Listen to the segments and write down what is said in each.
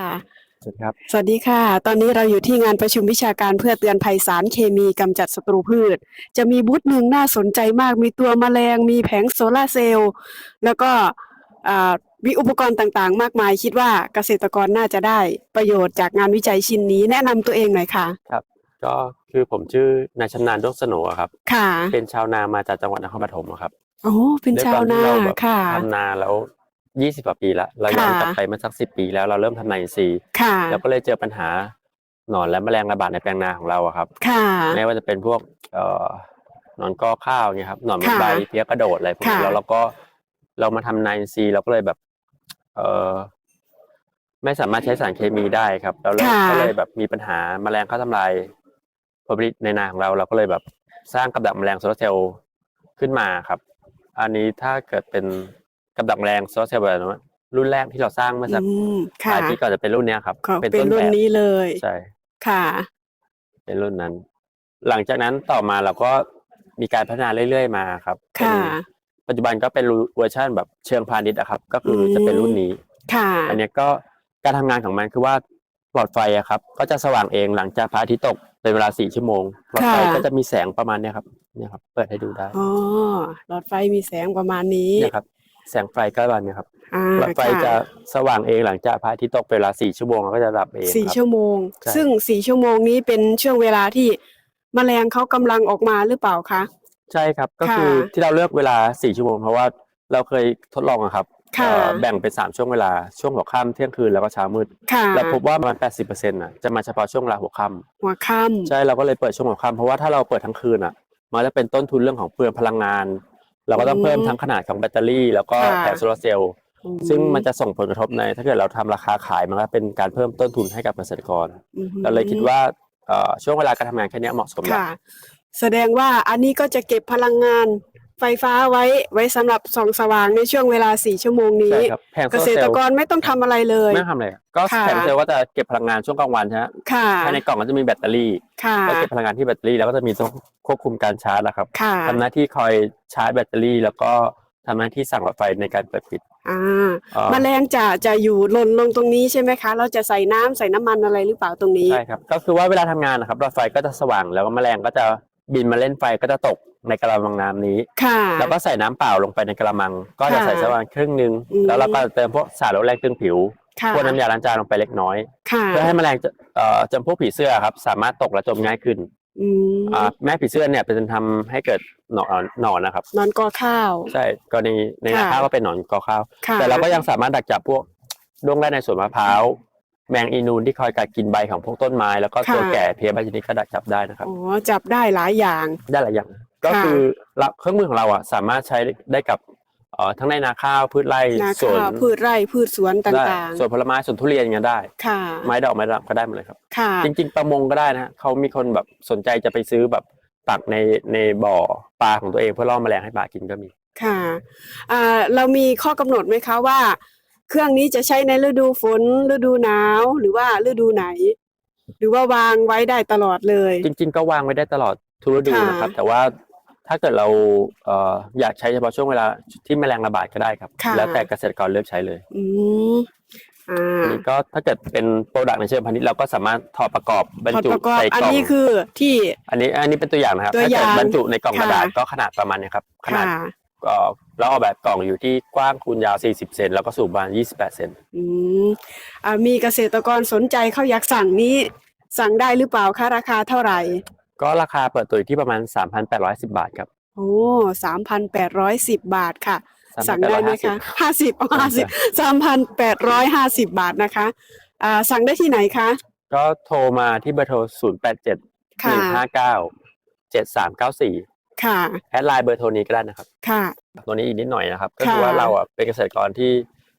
ค่ะ สวัสดีครับ สวัสดีค่ะ ตอนนี้เราอยู่ที่งานประชุมวิชาการเพื่อเตือนภัยสารเคมีกำจัดศัตรูพืช จะมีบูธหนึ่งน่าสนใจมาก มีตัวแมลง มีแผงโซลาร์เซลล์ แล้วก็อ่ามีอุปกรณ์ต่างๆ มากมาย คิดว่าเกษตรกรน่าจะได้ประโยชน์จากงานวิจัยชิ้นนี้ แนะนำตัวเองหน่อยค่ะ ก็คือผมชื่อนายชำนาญดวงสโหนอะครับ ค่ะ เป็นชาวนามาจากจังหวัดนครปฐมอะครับโอ้ เป็นชาวนา ด้วยควมที่เรแบบค่ะ ทำนาแล้ว ยี่สิบกว่าปีละเราย้อนค่ะกลับไปเมื่อสักสิบปีแล้วเราเริ่มทำนาอินทรีย์ค่ะแล้วก็เลยเจอปัญหาหนอนและแมลงระบาดในแปลงนาของเราอะครับค่ะไม่ว่าจะเป็นพวกเอ่อหนอนกอข้าวเนี่ยครับหนอนมันค่ะใบเพี้ยกระโดดอะไรพวกนี้ค่ะแล้วเราก็เรามาทำนาอินทรีย์เราก็เลยแบบ เออไม่สามารถใช้สารเคมีได้ครับแล้วเราค่ะก็เลยแบบมีปัญหาแมลงเข้าทำลายผลผลิตในนาของเรา เราก็เลยแบบสร้างกับดักแมลงโซลาร์เซลล์ขึ้นมาครับ อันนี้ถ้าเกิดเป็น กับดักแมลงโซลาร์เซลล์แบบนั้นรุ่นแรกที่เราสร้างเมื่อสักอืมหค่ะลายปีก่อนจะเป็นรุ่นเนี้ยครับขอเป็นต้รุ่นแบบนี้เลยใช่ค่ะ เป็นรุ่นนั้น หลังจากนั้นต่อมาเราก็มีการพัฒนาเรื่อยๆมาครับเป็นค่ะปัจจุบันก็เป็นเวอร์ชันแบบเชิงพาณิชย์อะครับ ก็คืออมจะเป็นรุ่นนี้ค่ะ อันเนี้ยก็การทำงานของมันคือว่าหลอดไฟอะครับ ก็จะสว่างเองหลังจากพระอาทิตย์ตกเป็นเวลาสี่ชั่วโมงหลอดไฟค่ะก็จะมีแสงประมาณเนี้ยครับเนี่ยครับ เปิดให้ดูได้อ๋อหลอดไฟมีแสงประมาณนี้เนี่ยครับ แสงไฟก็ประมาณเนี้ยครับอ่าหลอดไฟค่จะสว่างเองหลังจากพระอาทิตย์ตกเป็นเวลาสี่ชั่วโมงแล้วก็จะดับเองสี่ครับ ชั่วโมง ใช่ ซึ่งสี่ชั่วโมงนี้เป็นช่วงเวลาที่แมลงเขากำลังออกมาหรือเปล่าคะ ใช่ครับก็ค่ะคือที่เราเลือกเวลาสี่ชั่วโมงเพราะว่าเราเคยทดลองอะครับค่ะ เอ่อแบ่งเป็นสามช่วงเวลาช่วงหัวค่ำเที่ยงคืนแล้วก็เช้ามืดค่ะ เราพบว่าประมาณ80%น่ะจะมาเฉพาะช่วงเวลาหัวค่ำ หัวค่ใช่เราก็เลยเปิดช่วงหัวค่ำเพราะว่าถ้าเราเปิดทั้งคืนอะ มันจะเป็นต้นทุนเรื่องของเปลืองพลังงาน เราก็ต้องเพิ่มทั้งขนาดของแบตเตอรี่ แล้วก็แผงโซลาร์เซลล์ำอืซึ่งมันจะส่งผลกระทบใน ถ้าเกิดเราทำราคาขายมันก็เป็นการเพิ่มต้นทุนให้กับเกษตรกรอืมเราเลยคิดว่าเอ่อช่วงเวลาการทำงานแค่เนี้ยเหมาะสมแล้วค่ะแสดงว่าอันนี้ก็จะเก็บพลังงาน ไฟฟ้าไว้ไว้สำหรับส่องสว่างในช่วงเวลาสี่ชั่วโมงนี้ ใช่ครับแผงโซเกลาร์ษเซลตรล์กรไม่ต้องทำอะไรเลย ไม่ทำอะไรก็ค่ะ แผงโซลาร์เซลล์ก็จะเก็บพลังงานช่วงกลางวันใช่ไหมค่ะ ภายในกล่องก็จะมีแบตเตอรี่ค่ะ ก็เก็บพลังงานที่แบตเตอรี่แล้วก็จะมีตัวควบคุมการชาร์จนะครับค่ะ ทำหน้าที่คอยชาร์จแบตเตอรี่ แล้วก็ทำหน้าที่สั่งหลอดไฟในการเปิดปิดอ่าเอ่อแมลงจะจะอยู่หล่นลงตรงนี้ใช่ไหมคะ เราจะใส่น้ำใส่น้ำมันอะไรหรือเปล่าตรงนี้ ใช่ครับก็คือว่าเวลาทำงานนะครับหลอดไฟก็จะสว่างแล้วก็แมลงก็จะ บินมาเล่นไฟก็จะตกในกระมังน้ำนี้ ค่ะ แล้วก็ใส่น้ำเปล่าลงไปในกระมัง ก็จะค่ะใส่สักประมาณครึ่งหนึ่งอืม แล้วเราก็เติมพวกสารลดแรงตึงผิวค่ะพวกน้ำยาล้างจานลงไปเล็กน้อย ค่ะเพื่อให้แมลงจะเอ่อจำพวกผีเสื้อครับ สามารถตกและจมง่ายขึ้นอืมอ่าแม่ผีเสื้อเนี่ยเป็นทำให้เกิดหนอนหนอนนะครับ นอนกอข้าว ใช่กรณีในนาค่ะ ข้าวก็เป็นหนอนกอข้าว ค่ะแต่เราก็ยังสามารถดักจับพวกด้วงได้ในสวนมะพร้าว แมงอีนูนที่คอยกัดกินใบของพวกต้นไม้ แล้วก็ตัวค่ะ แก่เพี้ยใบชนิดก็ดักจับได้นะครับ อ๋อจับได้หลายอย่าง ได้หลายอย่าง ก็ค่ะคือเราเครื่องมือของเราอะสามารถใช้ได้กับเอ่อทั้งในนาข้าวพืชไร่นาสวนข้าวพืชไร่พืชสวนตได้่างสวนผลไม้สวนทุเรียนอย่างเงี้ยได้ ๆ ค่ะ ไม้ดอกไม้ดำก็ได้หมดเลยครับ ค่ะ จริงๆ ประมงก็ได้นะฮะเขามีคนแบบสนใจจะไปซื้อแบบปักในในบ่อปลาของตัวเองเพื่อล่อแมลงให้ปลากินก็มี ค่ะอ่าเรามีข้อกำหนดไหมคะว่า เครื่องนี้จะใช้ในฤดูฝนฤดูหนาวหรือว่าฤดูไหน หรือว่าวางไว้ได้ตลอดเลย จริง ๆ ก็วางไว้ได้ตลอดทุกฤดูค่ะนะครับ แต่ว่าถ้าเกิดเราเอ่ออยากใช้เฉพาะช่วงเวลาที่แมลงระบาดก็ได้ครับ ค่ะ แล้วแต่เกษตรกรเลือกใช้เลยอืมอ่าอันนี้ก็ถ้าเกิดเป็นโปรดักต์ในเชิงพาณิชย์เราก็สามารถถอดประกอบบรรถอดจุประกอบใส่อันกล่องนี้คือที่ อันนี้อันนี้เป็นตัวอย่างนะครับตัวถ้าอเกิย่าดงบรรจุในกล่องกระดาษค่ะ ก็ขนาดประมาณเนี้ครับขนาด ค่ะเอ่อ แล้วออกแบบกล่องอยู่ที่กว้างคูณยาว 40 เซนแล้วก็สูงประมาณ28 เซนอืมอ่ามีเกษตรกรสนใจเขาอยากสั่งนี้ สั่งได้หรือเปล่าคะราคาเท่าไหร่ ก็ราคาเปิดตัวอยู่ที่ประมาณ 3,810 บาทครับ โอ้สามพันแปดร้อยสิบบาทค่ะ สั่งได้ไหมคะ3,850ห้าสิบห้าสิบสามพันแปดร้อยห้าสิบบาทนะคะอ่าสั่งได้ที่ไหนคะ ก็โทรมาที่เบอร์โทร 087ค่ะ159 7394 ค่ะ แอดไลน์เบอร์โทรนี้ก็ได้นะครับ ค่ะ ตัวนี้อีกนิดหน่อยนะครับ ก็ค่ะคือว่าเราอะเป็นเกษตรกรที่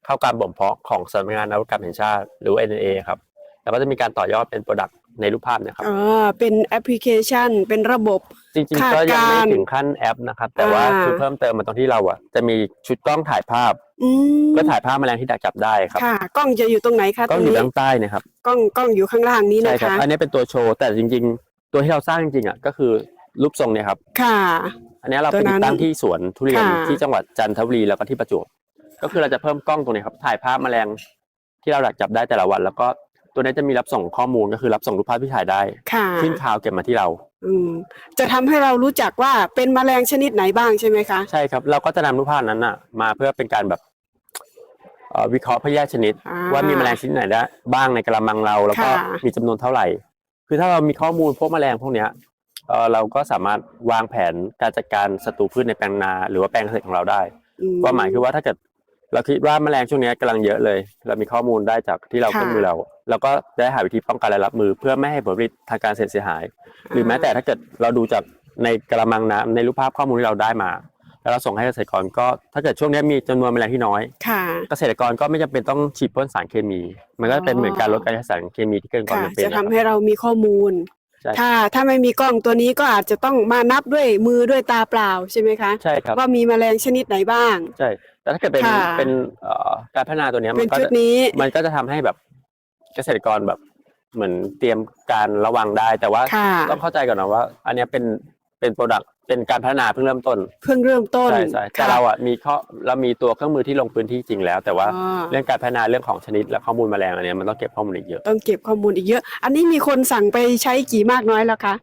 เข้าการบ่มเพาะของสำนักงานนวัตกรรมแห่งชาติหรือ NNA ครับ แล้วก็จะมีการต่อยอดเป็นโปรดักต์ในรูปภาพเนะครับอ่าเป็นแอปพลิเคชัน เป็นระบบ จริงคาดๆก็ยังไม่การณ์ถึงขั้นแอปนะครับ แต่ว่าอ่าคือเพิ่มเติมมาตรงที่เราอะ จะมีชุดกล้องถ่ายภาพอืมเพื่อถ่ายภาพแมลงที่ดักจับได้ครับ ค่ะ กล้องจะอยู่ตรงไหนคะกล้องตรอยู่นี้ด้านใต้นะครับ กล้องกล้องอยู่ข้างล่างนี้ใช่นะครับคะ อันนี้เป็นตัวโชว์ แต่จริง ๆ ตัวที่เราสร้างจริงๆอะก็คือ รูปทรงเนี่ยครับ ค่ะ อันนี้เราตัไปวนั้ตินดตั้งที่สวนทุเรียนค่ะ ที่จังหวัดจันทบุรีแล้วก็ที่ประจวบก็คือเราจะเพิ่มกล้องตรงนี้ครับถ่ายภาพแมลงที่เราดักจับได้แต่ละวัน แล้วก็ตัวนี้จะมีรับส่งข้อมูลก็คือรับส่งรูปภาพที่ถ่ายได้ค่ะขึ้นข่าวเก็บมาที่เรา อืมจะทำให้เรารู้จักว่าเป็นแมลงชนิดไหนบ้างใช่ไหมคะ ใช่ครับ เราก็จะนำรูปภาพนั้นน่ะ มาเพื่อเป็นการแบบเอ่อวิเคราะห์เพื่อแยกชนิด อ่าว่ามีแมลงชนิดไหนได้บ้างในกระมังเรา แล้วก็ค่ะ มีจำนวนเท่าไหร่ คือถ้าเรามีข้อมูลพวกแมลงพวกเนี้ย เอ่อเราก็สามารถวางแผนการจัดการศัตรูพืชในแปลงนา หรือว่าแปลงเกษตรของเราได้อืความหมายคือว่าถ้าเกิดเราคิดว่าแมลงช่วงเนี้ยกำลังเยอะเลย เรามีข้อมูลได้จากที่เราค่ะเครื่องมือเราเราก็ได้หาวิธีป้องกันและรับมือ เพื่อไม่ให้ผลผลิตทางการเกษตรเสียหาย หรือแม้แต่ถ้าเกิดเราดูจากในกระมังน้ำในรูปภาพข้อมูลที่เราได้มา แล้วเราส่งให้เกษตรกรก็ถ้าเกิดช่วงเนี้ยมีจำนวนแมลงที่น้อยค่ะเกษตรกรก็ไม่จำเป็นต้องฉีดพ่นสารเคมี มันก็เป็นเหมือนการลดการใช้สารเคมีที่เกินความค่ะจำเป็นจะนะคทำรับให้เรามีข้อมูล ใช่ถ้าถ้าไม่มีกล้องตัวนี้ก็อาจจะต้องมานับด้วยมือด้วยตาเปล่าใช่ไหมคะ ใช่ครับว่ามีแมลงชนิดไหนบ้าง ใช่ แต่ถ้าเกิดเป็นค่ะเป็นเอ่อการพัฒนาตัวเนี้ยเป็มันนก็ชุดจะนี้ มันก็จะทำให้แบบเกษตรกรแบบเหมือนเตรียมการระวังได้ แต่ว่าค่ะ ต้องเข้าใจก่อนนะว่า อันเนี้ยเป็นเป็นโปรดักต์ เป็นการพัฒนาเพิ่งเริ่มต้นเพิ่งเริ่มต้นใช่ใช่แต่ค่ะ เราอะมีข้อเรามีตัวเครื่องมือที่ลงพื้นที่จริงแล้ว แต่ว่าอ๋อเรื่องการพัฒนาเรื่องของชนิดและข้อมูลแมลงอันเนี้ยมันต้องเก็บข้อมูลอีกเยอะ ต้องเก็บข้อมูลอีกเยอะ อันนี้มีคนสั่งไปใช้กี่มากน้อยแล้วคะ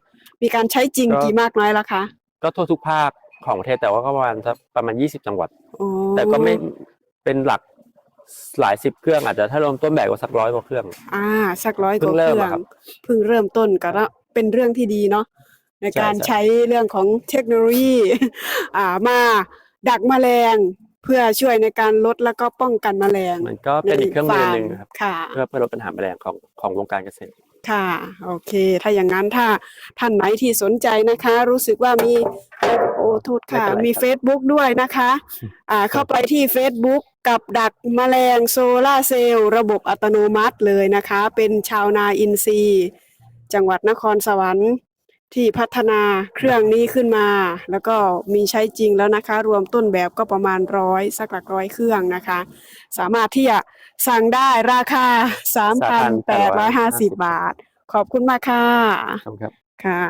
มีการใช้จริงก็ กี่มากน้อยแล้วคะก็ทั่วทุกภาคของประเทศแต่ว่าก็ประมาณสักประมาณ 20 จังหวัดอ๋อแต่ก็ไม่เป็นหลักหลายสิบเครื่องอาจจะถ้ารวมต้นแบบก็สักร้อยกว่าเครื่อง อ่า สักร้อยกเพิ่ว่างเคเริ่รื่มองอะครับ เพิ่งเริ่มต้นก็เป็นเรื่องที่ดีเนาะ ในใช่การใช่ใช้เรื่องของเทคโนโลยีอ่ามาดักแมลงเพื่อช่วยในการลดแล้วก็ป้องกันแมลง มันก็เป็นอีกเครื่องมือหนึ่งใฟาครับค่ะเพื่อเพื่อลดปัญหาแมลงของของวงการเกษตรค่ะ โอเค ถ้าอย่างนั้นถ้าท่านไหนที่สนใจนะคะ รู้สึกว่ามีโอ้โทษค่ะไม่เป็นไรมีครับ Facebook ด้วยนะคะ อ่าเข้าไปที่ Facebook กับดักแมลงโซลาร์เซลล์ระบบอัตโนมัติเลยนะคะ เป็นชาวนาอินทรีย์ จังหวัดนครสวรรค์ ที่พัฒนาเครื่องนี้ขึ้นมา แล้วก็มีใช้จริงแล้วนะคะ รวมต้นแบบก็ประมาณร้อยสักหลักร้อยเครื่องนะคะ สามารถที่จะสั่งได้ราคา 3,850 บาท ขอบคุณมากค่ะ ครับ ค่ะ